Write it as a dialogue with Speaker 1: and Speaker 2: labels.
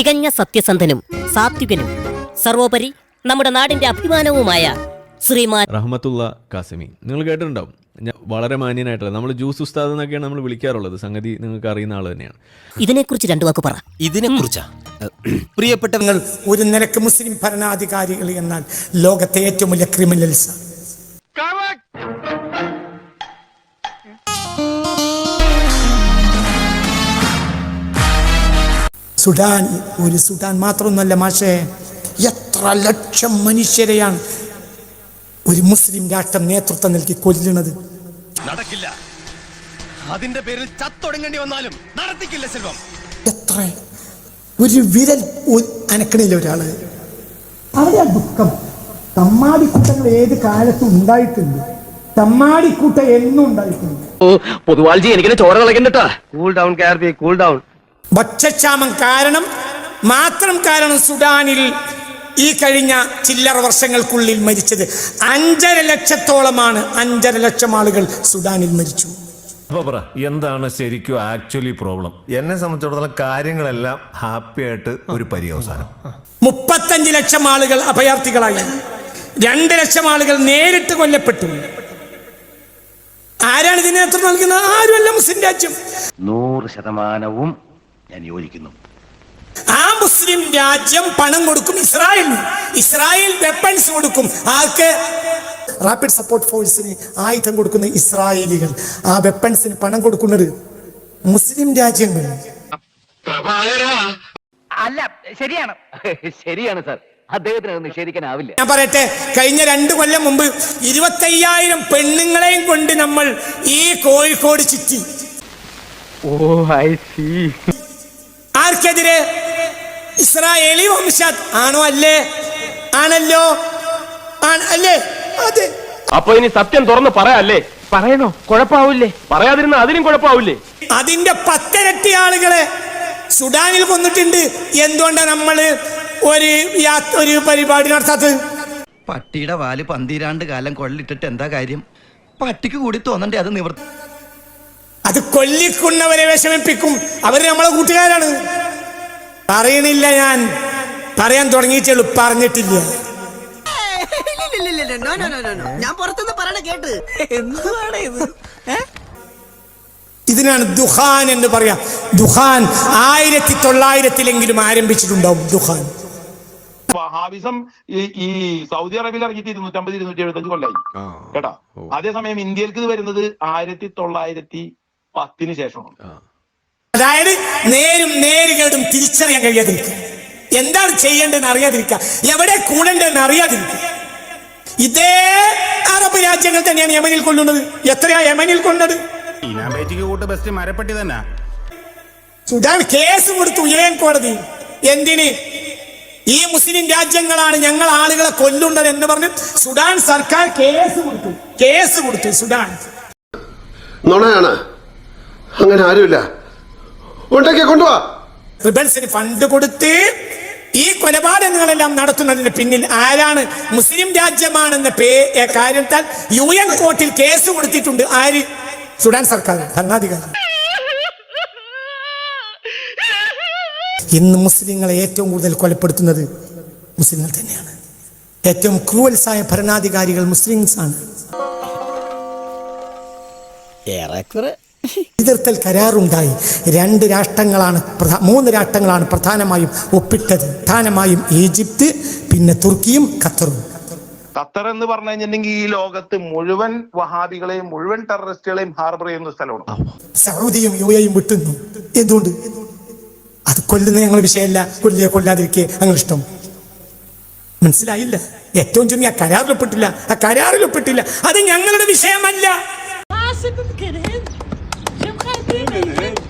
Speaker 1: തികഞ്ഞ സത്യസന്ധനും സാത്വികനും. സർവോപരി നമ്മുടെ നാടിന്റെ അഭിമാനവുമായ ശ്രീമാൻ
Speaker 2: റഹ്മത്തുള്ള കാസിമി. നിങ്ങൾ കേട്ടിട്ടുണ്ടാവും. ഞാൻ വളരെ മാന്യനായിട്ടുള്ള നമ്മൾ ജ്യൂസ് ഉസ്താദ് എന്നൊക്കെയാണ് നമ്മൾ വിളിക്കാറുള്ളത്. സംഗതി നിങ്ങൾക്ക് അറിയുന്ന ആൾ തന്നെയാണ്.
Speaker 1: ഇതിനെക്കുറിച്ച് രണ്ടു വാക്ക് പറ.
Speaker 3: ഇതിനെ കുറിച്ചാ പ്രിയപ്പെട്ട
Speaker 4: ഒരു നിലയ്ക്ക് മുസ്ലിം ഭരണാധികാരികൾ എന്നാൽ ലോകത്തെ ഏറ്റവും വലിയ ക്രിമിനൽസ് സുഡാൻ ഒരു സുഡാൻ മാത്രമൊന്നുമല്ല മാഷേ എത്ര ലക്ഷം മനുഷ്യരെയാണ് ഒരു മുസ്ലിം രാഷ്ട്രം നേതൃത്വം നൽകി കൊല്ലുന്നത്.
Speaker 5: നടക്കില്ല. അതിന്റെ പേരിൽ ചത്തൊടുങ്ങേണ്ടി വന്നാലും നടത്തിക്കില്ല സെൽവം
Speaker 4: എത്ര? ഒരു വിരൽ അനക്കണില്ല ഒരാൾ. അവിടെ ദുഃഖം. തമ്മാടിക്കൂട്ടങ്ങൾ ഏത് കാലത്തും ഉണ്ടായിട്ടുണ്ട്. തമ്മാടിക്കൂട്ടം എന്നും ഉണ്ടായിട്ടുണ്ട്.
Speaker 6: പൊതുവാൾജി എനിക്ക് ചോര കളക്കണ്ടട്ടാ cool down care be cool down
Speaker 4: ഭക്ഷ്യക്ഷാമം കാരണം മാത്രം കാരണം സുഡാനിൽ ഈ കഴിഞ്ഞ ചില്ലറ വർഷങ്ങൾക്കുള്ളിൽ മരിച്ചത്. അഞ്ചര ലക്ഷത്തോളമാണ് അഞ്ചര ലക്ഷം ആളുകൾ സുഡാനിൽ മരിച്ചു.
Speaker 7: എന്താണ് ശരിക്കും ആക്ച്വലി പ്രോബ്ലം?
Speaker 8: എന്നെ സംബന്ധിച്ചിടത്തോളം കാര്യങ്ങളെല്ലാം ഹാപ്പി ആയിട്ട് ഒരു പര്യവസാനം.
Speaker 4: മുപ്പത്തഞ്ച് ലക്ഷം ആളുകൾ അഭയാർത്ഥികളായി. രണ്ട് ലക്ഷം ആളുകൾ നേരിട്ട് കൊല്ലപ്പെട്ടു. ആരാണ് ഇതിന് നേതൃത്വം നൽകുന്നത്? ആരുമല്ല മുസ്ലിം രാജ്യം.
Speaker 6: നൂറ് ശതമാനവും ഞാൻ യോജിക്കുന്നു.
Speaker 4: ആ മുസ്ലിം രാജ്യം പണം കൊടുക്കും ഇസ്രായേൽ. ഇസ്രായേൽ വെപ്പൺസ് കൊടുക്കും. ആർക്ക്? റാപ്പിഡ് സപ്പോർട്ട് ഫോഴ്സിന് ആയുധം കൊടുക്കുന്ന ഇസ്രായേലികൾ. ആ വെപ്പൺസിന് പണം കൊടുക്കുന്നത് മുസ്ലിം രാജ്യങ്ങൾ.
Speaker 6: അല്ല ശരിയാണ്. ശരിയാണ് സാർ. അദ്ദേഹത്തിന് നിഷേധിക്കാനാവില്ല.
Speaker 4: ഞാൻ പറയട്ടെ കഴിഞ്ഞ രണ്ട് കൊല്ലം മുമ്പ് ഇരുപത്തയ്യായിരം പെണ്ണുങ്ങളെയും കൊണ്ട് നമ്മൾ ഈ കോഴിക്കോട് ചുറ്റി.
Speaker 6: ഓ ഐ സി
Speaker 4: ആർക്കെതിരെ ഇസ്രായേലി വംശാത്. ആണോ അല്ലേ? ആണല്ലോ? ആണ് അല്ലേ? അതെ.
Speaker 6: അപ്പൊ ഇനി സത്യം തുറന്ന് പറയാല്ലേ? പറയണോ? കുഴപ്പാവൂലേ പറയാതിരുന്ന അതിനും കുഴപ്പാവൂലേ
Speaker 4: അതിന്റെ പത്തിരട്ടി ആളുകളെ സുഡാനിൽ കൊന്നിട്ടുണ്ട്. എന്തുകൊണ്ടാണ് നമ്മൾ ഒരു യാത്ര ഒരു പരിപാടി നടത്താത്തത്?
Speaker 9: പട്ടിയുടെ വാൽ പന്തിരാണ്ട് കാലം കൊള്ളിട്ടിട്ട് എന്താ കാര്യം? പട്ടിക്ക് കൂടി തോന്നണ്ടേ അത് നിവർത്തി
Speaker 4: അത് കൊല്ലിക്കുന്നവരെ വിഷമിപ്പിക്കും. അവർ നമ്മളെ കൂട്ടുകാരാണ്. പറയണില്ല ഞാൻ. പറയാൻ തുടങ്ങിയിട്ടുള്ളൂ പറഞ്ഞിട്ടില്ല.
Speaker 10: ഞാൻ പുറത്തുനിന്ന് പറയണ കേട്ട് എന്താണ് ഇത്
Speaker 4: ഇതിനാണ് ദുഹാൻ എന്ന് പറയാ ദുഹാൻ ആയിരത്തി തൊള്ളായിരത്തിലെങ്കിലും ആരംഭിച്ചിട്ടുണ്ടാവും ദുഹാൻ
Speaker 11: വഹാബിസം ഈ സൗദി അറേബ്യയിൽ ഇറങ്ങിയിട്ട് ഇരുന്നൂറ്റമ്പത് ഇരുന്നൂറ്റി എഴുപത്തഞ്ച് കൊല്ലായി
Speaker 2: കേട്ടോ
Speaker 11: കേട്ടാ അതേസമയം ഇന്ത്യയിലേക്ക് വരുന്നത് ആയിരത്തി തൊള്ളായിരത്തി പത്തിന് ശേഷമാണ്
Speaker 4: അതായത് നേരും നേരുകേടും തിരിച്ചറിയാൻ കഴിയാതിരിക്കുക. എന്താണ് ചെയ്യേണ്ടതെന്ന് അറിയാതിരിക്കുക. എവിടെ കൂടേണ്ടതെന്ന് അറിയാതിരിക്കുക. ഇതേ അറബ് രാജ്യങ്ങൾ തന്നെയാണ് യമനിൽ കൊല്ലുന്നത് എത്രയാ യമനിൽ കൊണ്ടത്?
Speaker 7: കൂട്ട് ബെസ്റ്റ് മരപ്പെട്ടി തന്നെ.
Speaker 4: സുഡാൻ കേസ് കൊടുത്തു ഉയരൻ കോടതി. എന്തിന്? ഈ മുസ്ലിം രാജ്യങ്ങളാണ് ഞങ്ങൾ ആളുകളെ കൊല്ലുന്നത് എന്ന് പറഞ്ഞ് സുഡാൻ സർക്കാർ കേസ് കൊടുത്തു. കേസ് കൊടുത്തു സുഡാൻ.
Speaker 5: നുണയാണ്. അങ്ങനെ ആരുമില്ല. ഉണ്ടാക്കി കൊണ്ടുവാ.
Speaker 4: റിബൻസിന് ഫണ്ട് കൊടുത്ത് ഈ കൊലപാതകങ്ങളെല്ലാം നടത്തുന്നതിന് പിന്നിൽ ആരാണ് മുസ്ലിം രാജ്യമാണെന്ന പേ കാര്യത്താൽ യു എൻ കോർട്ടിൽ കേസ് കൊടുത്തിട്ടുണ്ട് ആര്? സുഡാൻ സർക്കാർ ഭരണാധികാരി. ഇന്ന് മുസ്ലിങ്ങളെ ഏറ്റവും കൂടുതൽ കൊലപ്പെടുത്തുന്നത് മുസ്ലിങ്ങൾ തന്നെയാണ്. ഏറ്റവും ക്രൂവൽസായ ഭരണാധികാരികൾ മുസ്ലിംസ് ആണ്
Speaker 3: ഏറെക്കുറെ
Speaker 4: എതിർത്തൽ കരാറുണ്ടായി. രണ്ട് രാഷ്ട്രങ്ങളാണ് പ്രധാ- മൂന്ന് രാഷ്ട്രങ്ങളാണ് പ്രധാനമായും ഒപ്പിട്ടത്. പ്രധാനമായും ഈജിപ്ത് പിന്നെ തുർക്കിയും ഖത്തറും.
Speaker 11: ഖത്തർ എന്ന് പറഞ്ഞു കഴിഞ്ഞിട്ടുണ്ടെങ്കിൽ ഈ ലോകത്ത് മുഴുവൻ വഹാബികളെയും മുഴുവൻ ടെററിസ്റ്റുകളെയും ഹാർബർ ചെയ്യുന്ന സ്ഥലമാണ്.
Speaker 4: സൗദിയും യു എയും വിട്ടുന്നു. എന്തുകൊണ്ട്? അത് കൊല്ലുന്ന ഞങ്ങൾ വിഷയമല്ല. കൊല്ലിയെ കൊല്ലാതിരിക്കെ അങ്ങനെ ഇഷ്ടം. മനസ്സിലായില്ല? ഏറ്റവും ചുരുങ്ങി ആ കരാറിലൊപ്പിട്ടില്ല ആ കരാറിൽ ഒപ്പിട്ടില്ല. അത് ഞങ്ങളുടെ വിഷയമല്ല.
Speaker 10: Wait a minute.